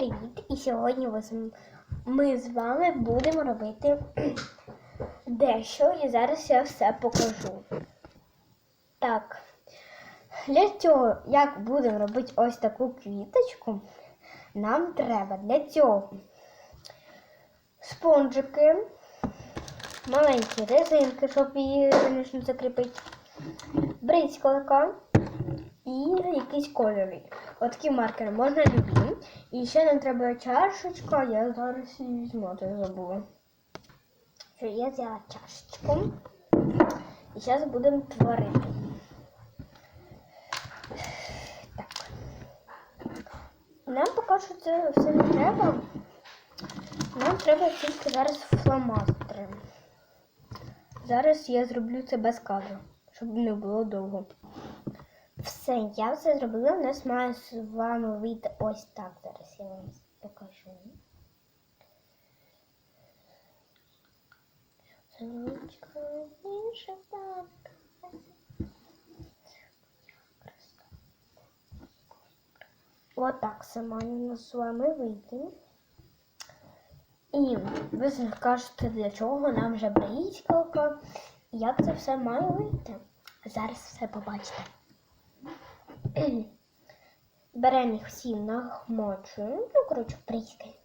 привіт! І сьогодні ми з вами будемо робити дещо, і зараз я все покажу. Так, для цього, як будемо робити ось таку квіточку, нам треба для цього спонжики, маленькі резинки, щоб її звісно, закріпити, бризькалка і якісь кольори. Отакі маркери можна любі. І ще нам треба чашечка, я зараз її візьму, то я забула. Що я взяла чашечку. І зараз будемо творити. Так. Нам поки що це все не треба. Нам треба тільки зараз фломастери. Зараз я зроблю це без кадру, щоб не було довго. Все, я все зробила. У нас має з вами вийти ось так. Зараз я вам покажу. Сонечко, інша бабка. Отак все має у нас з вами вийти. І ви скажете, для чого нам вже бризкалка, як це все має вийти. Зараз все побачите. Беремо їх всі нахмочуємо. Ну, коротше, пріскай.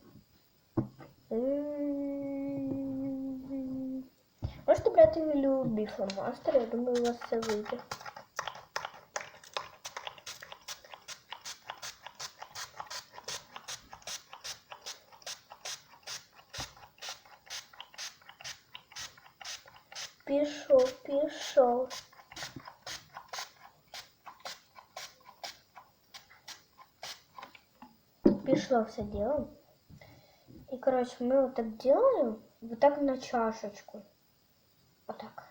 Можете брати любі фломастери, я думаю, у вас все вийде. Пішов, пішов. Пришло все дело. И, короче, мы вот так делаем, вот так на чашечку. Вот так.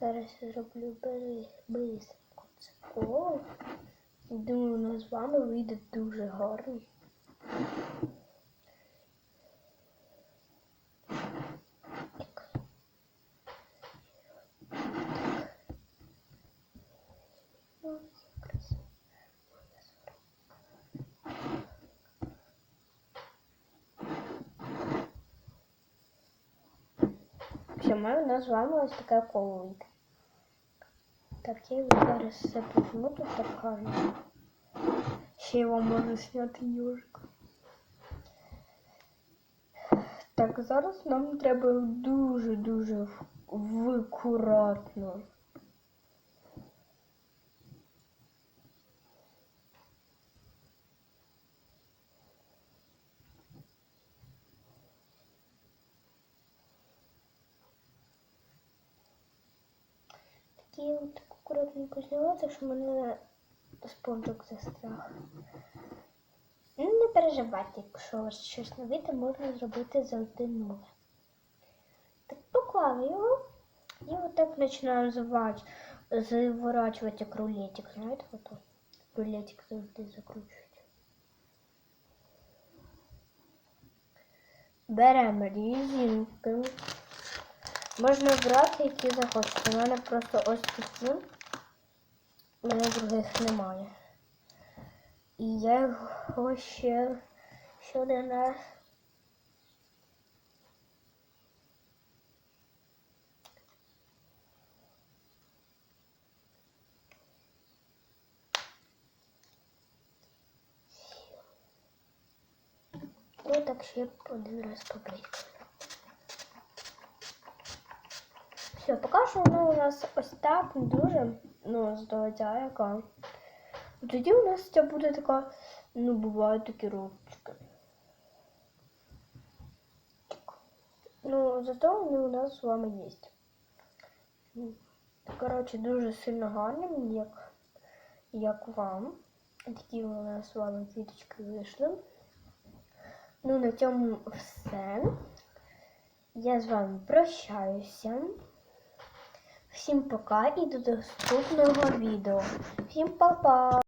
Зараз я зроблю близько це коло. Думаю, у нас з вами вийде дуже гарно. Все, має у нас з вами ось таке коло вийде. Так, я його зараз все почну тут так гарно. Ще я вам можу зняти южик. Так, зараз нам треба дуже-дуже викуратно. Такі от акуратненько зняла, так що мене спонжик застряг. Ну, не переживайте, якщо щось не вийде, можна зробити за один мов. Так поклали його і отак починаю звати, заворачувати як рулетик. Знаєте, ото рулетик завжди закручують. Беремо різинки. Можна брати, які захочете. У мене просто ось такі. У мене других немає. І я його ще, ще один раз. І так ще один раз побризкаю. Все, поки що воно у нас ось так не дуже ну, здалека яка. Тоді у нас це буде така, ну, бувають такі рубчики. Ну, зато вони у нас з вами є. Коротше, дуже сильно гарним, як, як вам. Такі у нас з вами квіточки вийшли. Ну, на цьому все. Я з вами прощаюся. Всім пока і до наступного відео. Всім па-па!